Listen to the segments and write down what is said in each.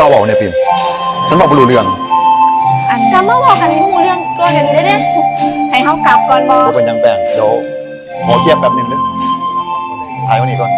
ศร้าเบาเนี่ยพิมพ์ฉันบอกไม่รู้เรื่องอันก็มาบอกกันให้หูเรื่องตัวเดี๋ยวนี้เด้ให้เฮากลับก่อนบอ ก็เป็นยังแปลงเดี๋ยวขอเทียบแบบหนึงเด้อถ่ายวันนี้ก่อน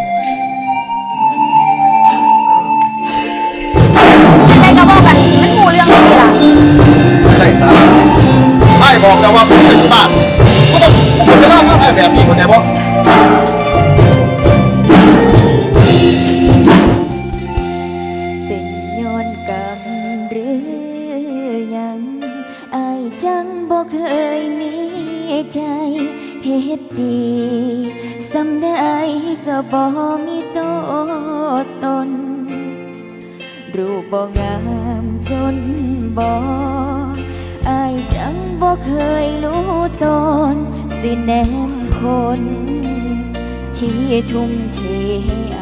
เคยมีใจเฮ็ดดีสำได้ก็บ่มีตัวตน รูปบ่งามจนบ่อายจังบ่เคยรู้ตน สิแนมคน ที่ทุ่มเทให้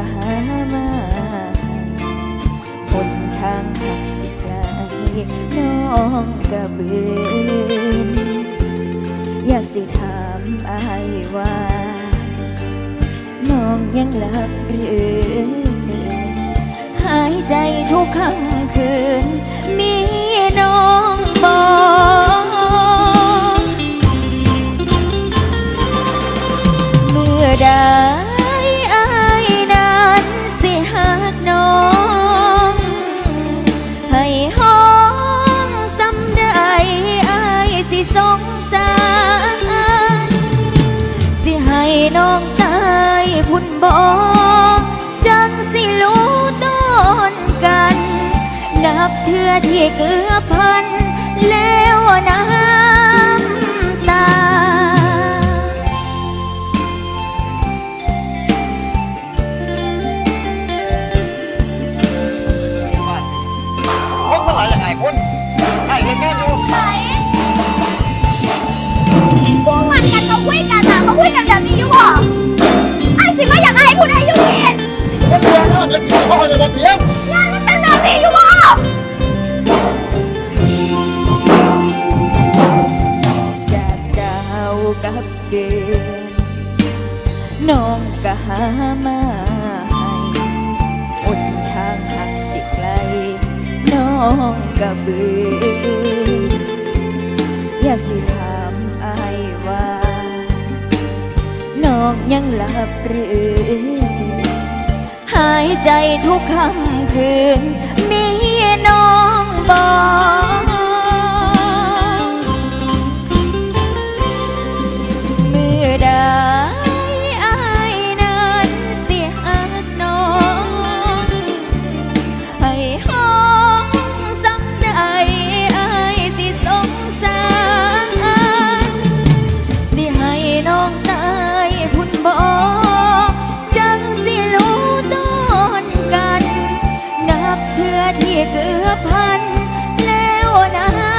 ก็หามาหนทางหักสิไกลน้องก็เบืนอยากสิถามอายว่า น้องยังหลับหรือหายใจทุกค่ำคืน มีน้องบอกเมื่อใด น้องตายพุ่นบอกจังสิรู้ต้นกัน นับเทือที่เกือพัน แล้วน้ำตา คนมันหลายยังไงคนไอ้เห็นงานอยู่พวกมัน เขาคุยกันแบบนี้อยู่บ่ไอ้สิมาอยากให้ผู้ใดอยู่นี่คนเดียวเนาะเดี๋ยวพี่เขาจะเถียงงานมันเป็นแบบนี้อยู่บ่จากดาวกับเดือนน้องก็หามาให้หนทางหักสิไกล น้องก็เบื่ออยากสิ องยังหลับหรือหายใจทุกค่ำคืน มีน้องบอก เธอที่เกือบพันแล้วนะ